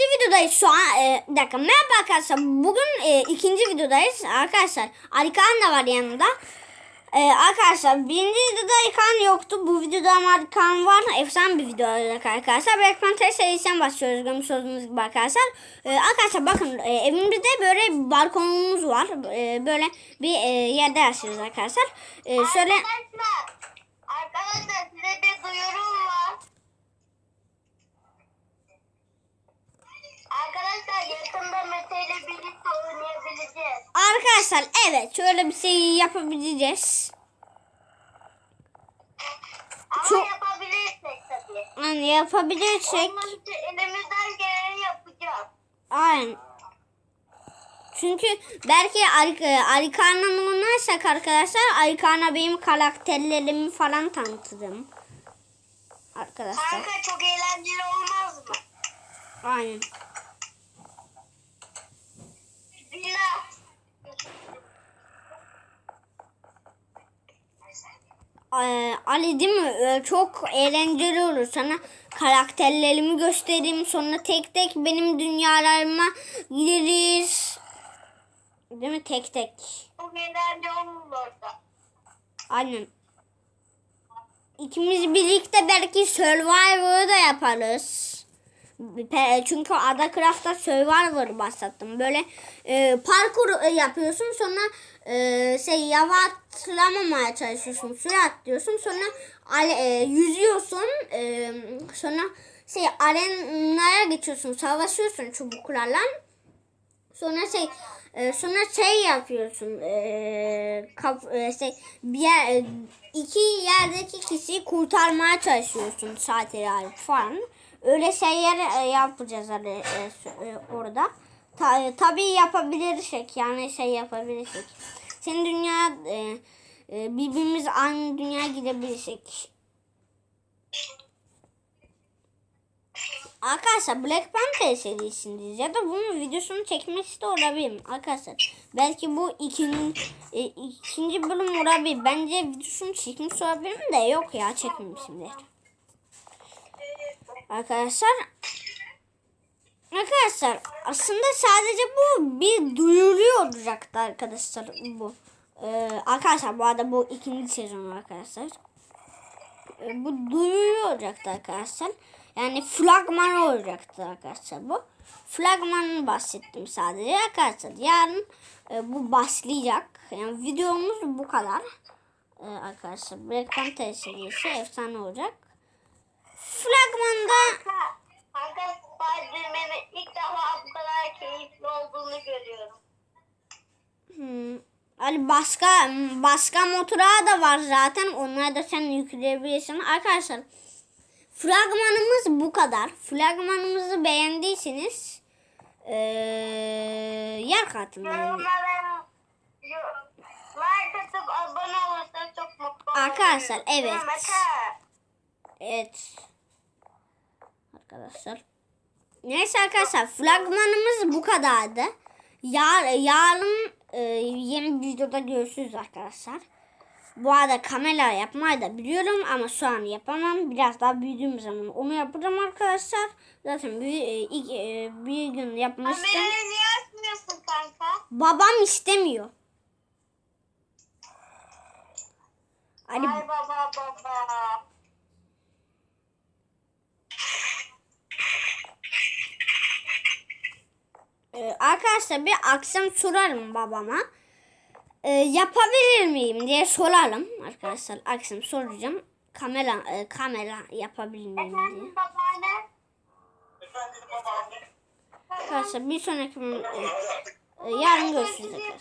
ikinci videodayız şu an. E, bir dakika merhaba arkadaşlar. Bugün e, ikinci videodayız. Arkadaşlar Arikan da var yanımda. E, arkadaşlar birinci videoda Arikan yoktu. Bu videoda ama Arikan var. Efsane bir video olacak arkadaşlar. Blackman test serisinden başlıyoruz. Görmüş olduğunuz gibi arkadaşlar. E, arkadaşlar bakın e, evimizde böyle bir balkonumuz var. E, böyle bir e, yerde yaşıyoruz arkadaşlar. E, şöyle arkadaşlar size bir duyurum var. Arkadaşlar ile birlikte oynayabileceğiz. arkadaşlar evet şöyle bir şey yapabileceğiz. Ama Çok- yapabilirsek tabii. Yani yapabilirsek Onun için elimizden geleni yapacağız. Aynen. Çünkü belki Ar- Arikana'nı oynarsak arkadaşlar Arikana benim karakterlerimi falan tanıtırım. Arkadaşlar. Kanka çok eğlenceli olmaz mı? Aynen. Villa. Ee, Ali değil mi? Ee, çok eğlenceli olur. Sana karakterlerimi göstereyim. Sonra tek tek benim dünyalarıma gireriz. Değil mi? Tek tek. Çok eğlenceli olur orada. Aynen. İkimiz birlikte belki Survivor'ı da yaparız. Çünkü Adacraft'ta Survivor başlattım. Böyle e, parkur e, yapıyorsun sonra e, şey yava atlamamaya çalışıyorsun. Suya atlıyorsun sonra ale- e, yüzüyorsun. E, sonra şey arenaya geçiyorsun. Savaşıyorsun çubuklarla. Sonra şey e, sonra şey yapıyorsun. E, kaf, e, şey bir yer, e, iki yerdeki kişiyi kurtarmaya çalışıyorsun saatler falan. Öyle şeyler e, yapacağız hani e, e, orada. Ta, tabii yapabilirsek yani şey yapabilirsek. Senin dünya e, birbirimiz aynı dünyaya gidebilirsek. Arkadaşlar Black Panther serisindeyiz ya da bunun videosunu çekmek istiyor olabilirim arkadaşlar. Belki bu ikinci, e, ikinci bölüm olabilir. Bence videosunu çekmiş olabilirim de yok ya çekmemişimdir. Arkadaşlar Arkadaşlar aslında sadece bu bir duyuruyor olacaktı arkadaşlar bu. Ee, arkadaşlar bu arada bu ikinci sezon arkadaşlar. Ee, bu duyuruyor olacaktı arkadaşlar. Yani flagman olacaktı arkadaşlar bu. Flagmanını bahsettim sadece arkadaşlar. Yarın e, bu başlayacak. Yani videomuz bu kadar. Ee, arkadaşlar Black Panther serisi efsane olacak. Flagmanda Kanka, kanka Spider-Man'in ilk defa bu kadar keyifli olduğunu görüyorum. Hmm. Ali başka başka motora da var zaten. Onları da sen yükleyebilirsin. Arkadaşlar fragmanımız bu kadar. Fragmanımızı beğendiyseniz eee yer katın. Yorumlara yo- like atıp abone olursanız çok mutlu olurum. Arkadaşlar, evet. Evet. Arkadaşlar. Neyse arkadaşlar fragmanımız bu kadardı. Yar, yarın e, yeni videoda görüşürüz arkadaşlar. Bu arada kamera yapmayı da biliyorum ama şu an yapamam. Biraz daha büyüdüğüm zaman onu yapacağım arkadaşlar. Zaten bir, e, ilk, e, bir gün yapmıştım. Kamerayı niye açmıyorsun kanka? Babam istemiyor. Ali Ay baba baba. Ee, arkadaşlar bir akşam sorarım babama. Ee, yapabilir miyim diye sorarım arkadaşlar. Akşam soracağım. Kamera e, kamera yapabilir miyim diye. Efendim babaanne? Arkadaşlar bir sonraki e, e, yarın görüşürüz arkadaşlar.